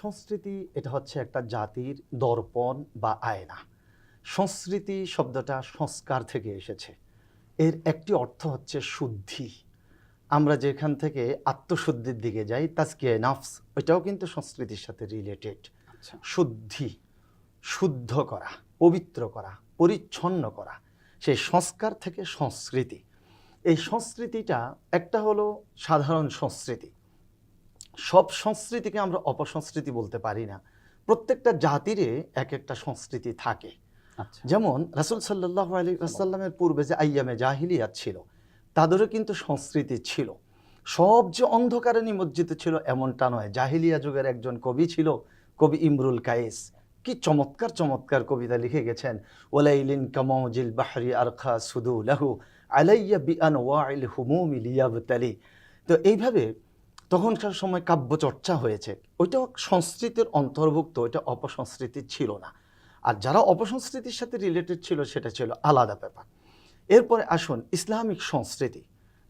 সংস্কৃতি এটা হচ্ছে একটা জাতির দর্পণ বা আয়না। সংস্কৃতি শব্দটা সংস্কার থেকে এসেছে। এর একটি অর্থ হচ্ছে শুদ্ধি। আমরা যেখান থেকে আত্মশুদ্ধির দিকে যাই তাজকিয়া নাফস ওইটাও কিন্তু সংস্কৃতির সাথে রিলেটেড আচ্ছা। শুদ্ধি শুদ্ধ করা পবিত্র করা পরিচ্ছন্ন করা সেই সংস্কার থেকে সংস্কৃতি। এই সংস্কৃতিটা একটা হলো সাধারণ সংস্কৃতি। সব সংস্কৃতিকে আমরা অপসংস্কৃতি বলতে পারি না। প্রত্যেকটা জাতিরে এক একটা সংস্কৃতি থাকে। আচ্ছা। যেমন রাসুল সাল্লাহ আলী আসাল্লামের পূর্বে যে আইয়ামে জাহিলিয়াত ছিল তাদেরও কিন্তু সংস্কৃতি ছিল। সব যে অন্ধকারে নিমজ্জিত ছিল এমনটা নয়। জাহিলিয়া যুগের একজন কবি ছিল কবি ইমরুল কায়েস। কি চমৎকার চমৎকার কবিতা লিখে গেছেন ওলাইলিন কামাউজিল বাহরি আরখা সুদু লাহু আলাইয়া বিআন ওয়াইল হুমুমি লিয়াবতালি। তো এইভাবে তখনকার সময় কাব্য চর্চা হয়েছে। ওইটা সংস্কৃতির অন্তর্ভুক্ত, ওইটা অপসংস্কৃতি ছিল না। আর যারা অপসংস্কৃতির সাথে রিলেটেড ছিল, সেটা ছিল আলাদা ব্যাপার। এরপরে আসুন ইসলামিক সংস্কৃতি।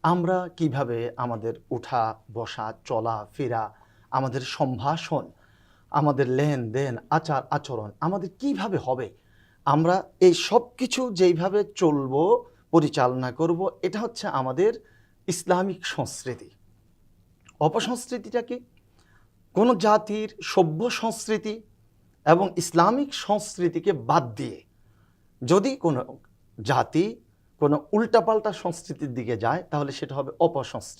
আমরা কীভাবে আমাদের উঠা, বসা, চলা, ফেরা, আমাদের সম্ভাষণ, আমাদের লেনদেন, আচার, আচরণ, আমাদের কীভাবে হবে, আমরা এই সব কিছু যেইভাবে চলবো, পরিচালনা করব, এটা হচ্ছে আমাদের ইসলামিক সংস্কৃতি। অপসংস্কৃতিটা কি কোনো জাতির সভ্য সংস্কৃতি এবং ইসলামিক সংস্কৃতিকে বাদ দিয়ে যদি কোনো জাতি কোনো উল্টাপাল্টা সংস্কৃতির দিকে যায়, তাহলে সেটা হবে অপসংস্কৃতি।